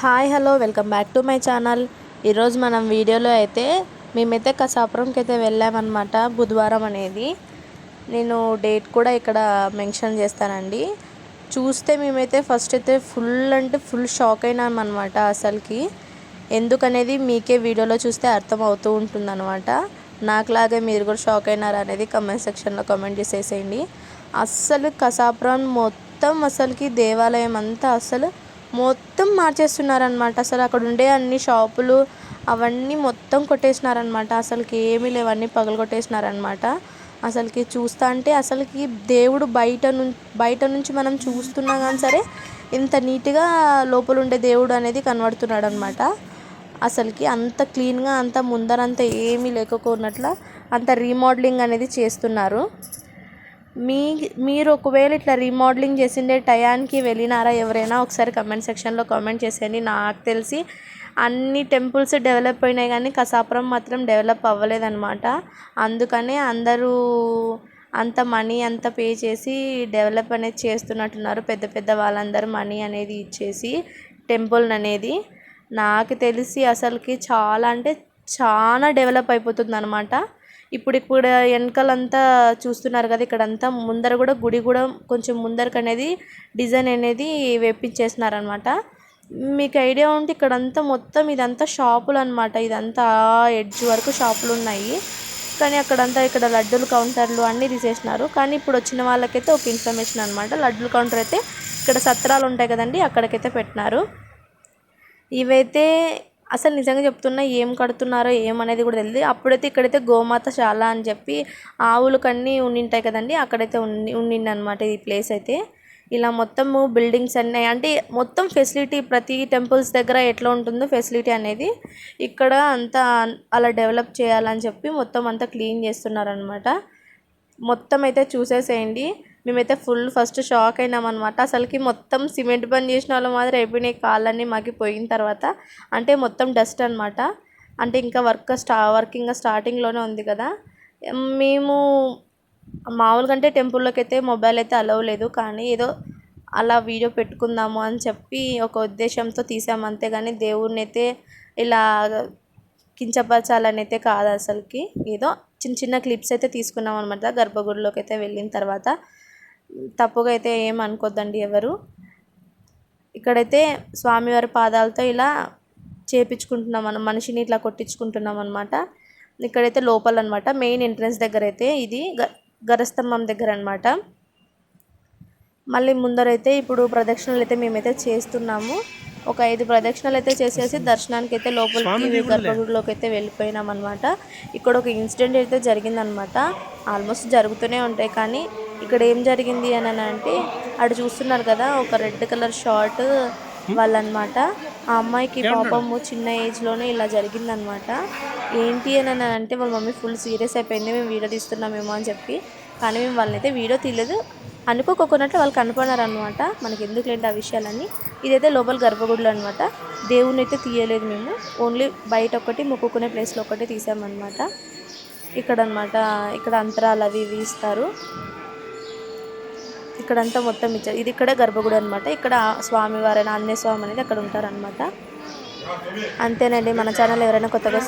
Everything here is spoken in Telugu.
Hi hello welcome back to my channel. ఈరోజు మనం వీడియోలో అయితే మేమైతే కసాపురంకి అయితే వెళ్ళామన్నమాట బుధవారం అనేది. నేను డేట్ కూడా ఇక్కడ మెన్షన్ చేస్తానండి. చూస్తే మేమైతే ఫస్ట్ అయితే ఫుల్ అంటే ఫుల్ షాక్ అయినామన్నమాట అసలుకి. ఎందుకనేది మీకే వీడియోలో చూస్తే అర్థం అవుతూ ఉంటుందన్నమాట. నాకులాగే మీరు కూడా షాక్ అయినారా అనేది కమెంట్ సెక్షన్లో కమెంట్ చేసేసేయండి. అస్సలు కసాపురం మొత్తం అసలుకి దేవాలయం అంతా అసలు మొత్తం మార్చేస్తున్నారనమాట అసలు అక్కడ ఉండే అన్ని షాపులు అవన్నీ మొత్తం కొట్టేసినారనమాట అసలుకి ఏమీ లేవన్నీ పగలు పగలగొట్టేసినారనమాట అసలుకి చూస్తా అంటే అసలుకి దేవుడు బయట నుంచి బయట నుంచి మనం చూస్తున్నా కానీ సరే ఇంత నీట్గా లోపల ఉండే దేవుడు అనేది కనబడుతున్నాడు అనమాట అసలుకి అంత క్లీన్గా అంత ముందరంత ఏమీ లేకపోయినట్ల అంత రీమోడలింగ్ అనేది చేస్తున్నారు. మీ మీరు ఒకవేళ ఇట్లా రీమోడలింగ్ చేసిండే టయానికి వెళ్ళినారా ఎవరైనా? ఒకసారి కమెంట్ సెక్షన్లో కామెంట్ చేసేయండి. నాకు తెలిసి అన్ని టెంపుల్స్ డెవలప్ అయినాయి కానీ కసాపురం మాత్రం డెవలప్ అవ్వలేదన్నమాట. అందుకనే అందరూ అంత మనీ అంత పే చేసి డెవలప్ అనేది చేస్తున్నట్టున్నారు. పెద్ద పెద్ద వాళ్ళందరూ మనీ అనేది ఇచ్చేసి టెంపుల్ అనేది. నాకు తెలిసి అసలుకి చాలా అంటే చాలా డెవలప్ అయిపోతుంది అనమాట ఇప్పుడు ఇప్పుడు వెనకాలంతా చూస్తున్నారు కదా ఇక్కడంతా ముందర కూడా గుడి కూడా కొంచెం ముందరకు అనేది డిజైన్ అనేది వేపించేసినారనమాట. మీకు ఐడియా ఉంటే ఇక్కడంతా మొత్తం ఇదంతా షాపులు అనమాట ఇదంతా ఎడ్జ్ వరకు షాపులు ఉన్నాయి. కానీ అక్కడంతా ఇక్కడ లడ్డూలు కౌంటర్లు అన్నీ తీసేసినారు. కానీ ఇప్పుడు వచ్చిన వాళ్ళకైతే ఒక ఇన్ఫర్మేషన్ అనమాట లడ్డూల కౌంటర్ అయితే ఇక్కడ సత్రాలు ఉంటాయి కదండి అక్కడికైతే పెట్టినారు. ఇవైతే అసలు నిజంగా చెప్తున్నా ఏం కడుతున్నారో ఏమనేది కూడా తెలియదు అప్పుడైతే ఇక్కడైతే గోమాత శాల అని చెప్పి ఆవులకన్నీ ఉండింటాయి కదండి అక్కడైతే ఉండి ఉండింది అనమాట ఈ ప్లేస్ అయితే. ఇలా మొత్తము బిల్డింగ్స్ అన్నీ అంటే మొత్తం ఫెసిలిటీ ప్రతి టెంపుల్స్ దగ్గర ఎట్లా ఉంటుందో ఫెసిలిటీ అనేది ఇక్కడ అంతా అలా డెవలప్ చేయాలని చెప్పి మొత్తం అంతా క్లీన్ చేస్తున్నారనమాట మొత్తం అయితే చూసేసేయండి. మేమైతే ఫుల్ ఫస్ట్ షాక్ అయినాం అనమాట అసలుకి మొత్తం సిమెంట్ బంద్ చేసిన వాళ్ళు మాత్రం అయిపోయినాయి కాళ్ళన్నీ మాకి పోయిన తర్వాత. అంటే మొత్తం డస్ట్ అనమాట అంటే ఇంకా వర్క్ స్టా వర్కింగ్ స్టార్టింగ్లోనే ఉంది కదా. మేము మామూలుగా అంటే టెంపుల్లోకి అయితే మొబైల్ అయితే అలవ్ లేదు. కానీ ఏదో అలా వీడియో పెట్టుకుందాము అని చెప్పి ఒక ఉద్దేశంతో తీసాము అంతేగాని దేవుడిని అయితే ఇలా కించపరచాలని అయితే కాదు అసలుకి. ఏదో చిన్న చిన్న క్లిప్స్ అయితే తీసుకున్నాం అనమాట గర్భగుడిలోకి అయితే వెళ్ళిన తర్వాత. తప్పుగా అయితే ఏం అనుకోద్దండి ఎవరు. ఇక్కడైతే స్వామివారి పాదాలతో ఇలా చేపించుకుంటున్నాం మనం మనిషిని ఇట్లా కొట్టించుకుంటున్నాం అనమాట ఇక్కడైతే లోపల అనమాట మెయిన్ ఎంట్రన్స్ దగ్గర అయితే ఇది గరస్తంభం దగ్గర అనమాట మళ్ళీ ముందరైతే ఇప్పుడు ప్రదక్షిణలు అయితే మేమైతే చేస్తున్నాము. ఒక ఐదు ప్రదక్షిణలు అయితే చేసేసి దర్శనానికి అయితే లోపలికి గర్భగుడిలోకి అయితే వెళ్ళిపోయినాం అనమాట ఇక్కడ ఒక ఇన్సిడెంట్ అయితే జరిగిందనమాట ఆల్మోస్ట్ జరుగుతూనే ఉంటాయి కానీ ఇక్కడ ఏం జరిగింది అని అంటే అటు చూస్తున్నారు కదా ఒక రెడ్ కలర్ షార్ట్ వాళ్ళనమాట. ఆ అమ్మాయికి పాపము చిన్న ఏజ్లోనే ఇలా జరిగిందనమాట. ఏంటి అని అంటే వాళ్ళ మమ్మీ ఫుల్ సీరియస్ అయిపోయింది మేము వీడియో తీస్తున్నామేమో అని చెప్పి. కానీ మేము వాళ్ళనైతే వీడియో తీయలేదు. అనుకోకున్నట్లు వాళ్ళు కనపడినారు అనమాట మనకి ఎందుకు లేంటి ఆ విషయాలన్నీ. ఇదైతే లోపల గర్భగుడిలో అనమాట. దేవుని అయితే తీయలేదు మేము. ఓన్లీ బయట ఒకటి మొక్కుకునే ప్లేస్లో ఒకటి తీసామన్నమాట ఇక్కడ అనమాట ఇక్కడ అంతరాలు అవి ఇవి ఇస్తారు. ఇక్కడంతా మొత్తం ఇచ్చారు. ఇది ఇక్కడ గర్భగుడి అనమాట ఇక్కడ స్వామివారైన ఆంజనేయ స్వామి అనేది అక్కడ ఉంటారనమాట అంతేనండి. మన ఛానల్ ఎవరైనా కొత్తగా